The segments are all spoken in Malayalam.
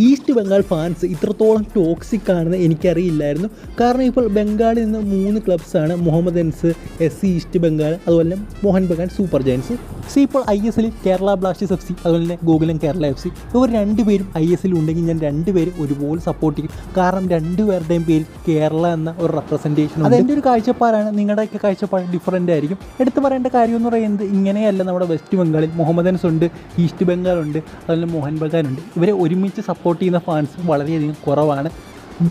ഈസ്റ്റ് ബംഗാൾ ഫാൻസ് ഇത്രത്തോളം ടോക്സിക് ആണെന്ന് എനിക്കറിയില്ലായിരുന്നു. കാരണം ഇപ്പോൾ ബംഗാളിൽ നിന്ന് മൂന്ന് ക്ലബ്സാണ് Mohammedans S C East Bengal അതുപോലെ മോഹൻ ബഗാൻ സൂപ്പർ ജയൻസ് സി ഇപ്പോൾ ഐ എസ് എല്ലിൽ കേരള ബ്ലാസ്റ്റേഴ്സ് എഫ് സി അതുപോലെ തന്നെ ഗോകുലം കേരള എഫ് സി ഇവർ രണ്ടുപേരും ഐ എസ് എല്ലിൽ ഉണ്ടെങ്കിൽ ഞാൻ രണ്ടുപേരും ഒരുപോലെ സപ്പോർട്ട് ചെയ്യും. കാരണം രണ്ടുപേരുടെയും പേരിൽ കേരള എന്ന ഒരു റെപ്രസെന്റേഷൻ അത് എന്റെ ഒരു കാഴ്ചപ്പാടാണ്. നിങ്ങളുടെയൊക്കെ കാഴ്ചപ്പാട് ഡിഫറന്റ് ആയിരിക്കും. എടുത്തു പറയേണ്ട കാര്യം എന്ന് പറയുന്നത് ഇങ്ങനെയല്ല. നമ്മുടെ വെസ്റ്റ് ബംഗാളിൽ മുഹമ്മദൻസ് ഉണ്ട് ഈസ്റ്റ് ബംഗാൾ ഉണ്ട് അതുപോലെ മോഹൻ ബഗാൻ ഉണ്ട്. ഇവരെ ഒരുമിച്ച് സപ്പോർട്ട് ചെയ്യുന്ന ഫാൻസ് വളരെയധികം കുറവാണ്.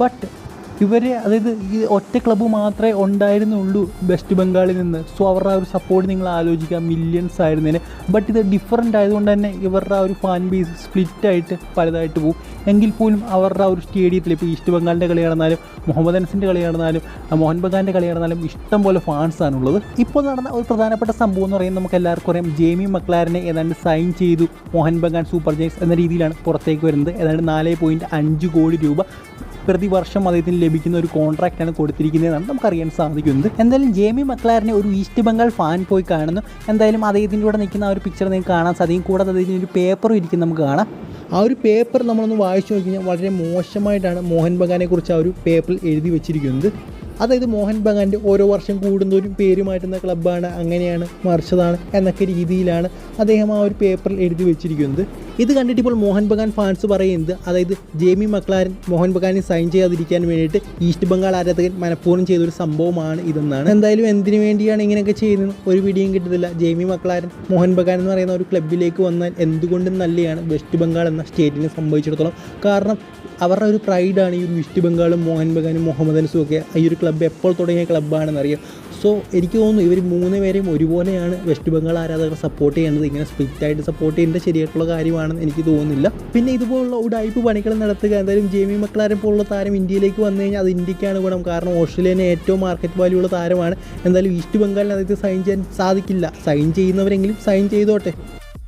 ബട്ട് ഇവർ അതായത് ഈ ഒറ്റ ക്ലബ്ബ് മാത്രമേ ഉണ്ടായിരുന്നുള്ളൂ വെസ്റ്റ് ബംഗാളിൽ നിന്ന്. സോ അവരുടെ ആ ഒരു സപ്പോർട്ട് നിങ്ങൾ ആലോചിക്കുക. മില്യൺസ് ആയിരുന്നതിന് ബട്ട് ഇത് ഡിഫറന്റ് ആയതുകൊണ്ട് തന്നെ ഇവരുടെ ആ ഒരു ഫാൻ ബേസ് സ്പ്ലിറ്റ് ആയിട്ട് പലതായിട്ട് പോകും എങ്കിൽ പോലും അവരുടെ ആ ഒരു സ്റ്റേഡിയത്തിൽ ഇപ്പോൾ ഈസ്റ്റ് ബംഗാളിന്റെ കളി നടന്നാലും മുഹമ്മദൻസിന്റെ കളി നടന്നാലും മോഹൻ ബഗാന്റെ കളി നടന്നാലും ഇഷ്ടം പോലെ ഫാൻസ് ആണുള്ളത് ഇപ്പോൾ നടന്ന ഒരു പ്രധാനപ്പെട്ട സംഭവം എന്ന് പറയുന്നത് നമുക്ക് എല്ലാവർക്കും അറിയാം. ജേമി മക്ലാരനെ ഏതാണ്ട് സൈൻ ചെയ്തു മോഹൻ ബഗാൻ സൂപ്പർ ജയൻസ് എന്ന രീതിയിലാണ് പുറത്തേക്ക് വരുന്നത്. ഏതാണ്ട് നാല് പോയിന്റ് അഞ്ച് കോടി രൂപ പ്രതിവർഷം അദ്ദേഹത്തിന് ലഭിക്കുന്ന ഒരു കോൺട്രാക്റ്റാണ് കൊടുത്തിരിക്കുന്നതെന്നാണ് നമുക്കറിയാൻ സാധിക്കുന്നത്. എന്തായാലും ജേമി മക്ലാറിനെ ഒരു ഈസ്റ്റ് ബംഗാൾ ഫാൻ പോയി കാണുന്നു. എന്തായാലും അദ്ദേഹത്തിന്റെ കൂടെ നിൽക്കുന്ന ആ ഒരു പിക്ചർ നിങ്ങൾക്ക് കാണാൻ സാധിക്കും. കൂടാതെ അദ്ദേഹത്തിന് ഒരു പേപ്പറും ഇരിക്കും നമുക്ക് കാണാം. ആ ഒരു പേപ്പർ നമ്മളൊന്ന് വായിച്ചു നോക്കി കഴിഞ്ഞാൽ വളരെ മോശമായിട്ടാണ് മോഹൻ ബഗാനെ കുറിച്ച് ആ ഒരു പേപ്പറിൽ എഴുതി വെച്ചിരിക്കുന്നത്. അതായത് മോഹൻ ബഗാന്റെ ഓരോ വർഷം കൂടുന്തോറും പേര് മാറ്റുന്ന ക്ലബ്ബാണ് അങ്ങനെയാണ് മറിച്ചതാണ് എന്നൊക്കെ രീതിയിലാണ് അദ്ദേഹം ആ ഒരു പേപ്പറിൽ എഴുതി വെച്ചിരിക്കുന്നത്. ഇത് കണ്ടിട്ട് ഇപ്പോൾ മോഹൻ ബഗാൻ ഫാൻസ് പറയുന്നത് അതായത് ജേമി മക്ലാരൻ മോഹൻ ബഗാനെ സൈൻ ചെയ്യാതിരിക്കാൻ വേണ്ടിയിട്ട് ഈസ്റ്റ് ബംഗാൾ ആരാധകൻ മനഃപൂർവം ചെയ്തൊരു സംഭവമാണ് ഇതെന്നാണ്. എന്തായാലും എന്തിനു വേണ്ടിയാണ് ഇങ്ങനെയൊക്കെ ചെയ്യുന്നത്? ഒരു പിടിയും കിട്ടുന്നില്ല. ജേമി മക്ലാരൻ മോഹൻ ബഗാൻ എന്ന് പറയുന്ന ഒരു ക്ലബിലേക്ക് വന്നാൽ എന്തുകൊണ്ടും നല്ലതാണ് വെസ്റ്റ് ബംഗാൾ എന്ന സ്റ്റേറ്റിനെ സംഭവിച്ചിടത്തോളം കാരണം അവരുടെ ഒരു പ്രൈഡാണ് ഈ ഒരു വെസ്റ്റ് ബംഗാളും മോഹൻ ബഗാനും മുഹമ്മദ് അനസും ഒക്കെ ഈ ഒരു ക്ലബ്ബ് എപ്പോൾ തുടങ്ങിയ ക്ലബ്ബാണെന്നറിയാം സോ എനിക്ക് തോന്നുന്നു ഇവർ മൂന്ന് പേരെയും ഒരുപോലെയാണ് വെസ്റ്റ് ബംഗാൾ ആരാധകർ സപ്പോർട്ട് ചെയ്യേണ്ടത്. ഇങ്ങനെ സ്പ്ലിറ്റ് ആയിട്ട് സപ്പോർട്ട് ചെയ്യേണ്ട ശരിയായിട്ടുള്ള കാര്യമാണെന്ന് എനിക്ക് തോന്നുന്നില്ല. പിന്നെ ഇതുപോലുള്ള ഉടായ്പ പണികൾ നടത്തുക എന്തായാലും ജേമി മക്ലാരൻ പോലുള്ള താരം ഇന്ത്യയിലേക്ക് വന്നു കഴിഞ്ഞാൽ അത് ഇന്ത്യക്കാണ് ഗുണം. കാരണം ഓസ്ട്രേലിയന് ഏറ്റവും മാർക്കറ്റ് വാല്യൂ ഉള്ള താരമാണ്. എന്തായാലും ഈസ്റ്റ് ബംഗാളിന് അദ്ദേഹത്തെ സൈൻ ചെയ്യാൻ സാധിക്കില്ല. സൈൻ ചെയ്യുന്നവരെങ്കിലും സൈൻ ചെയ്തോട്ടെ.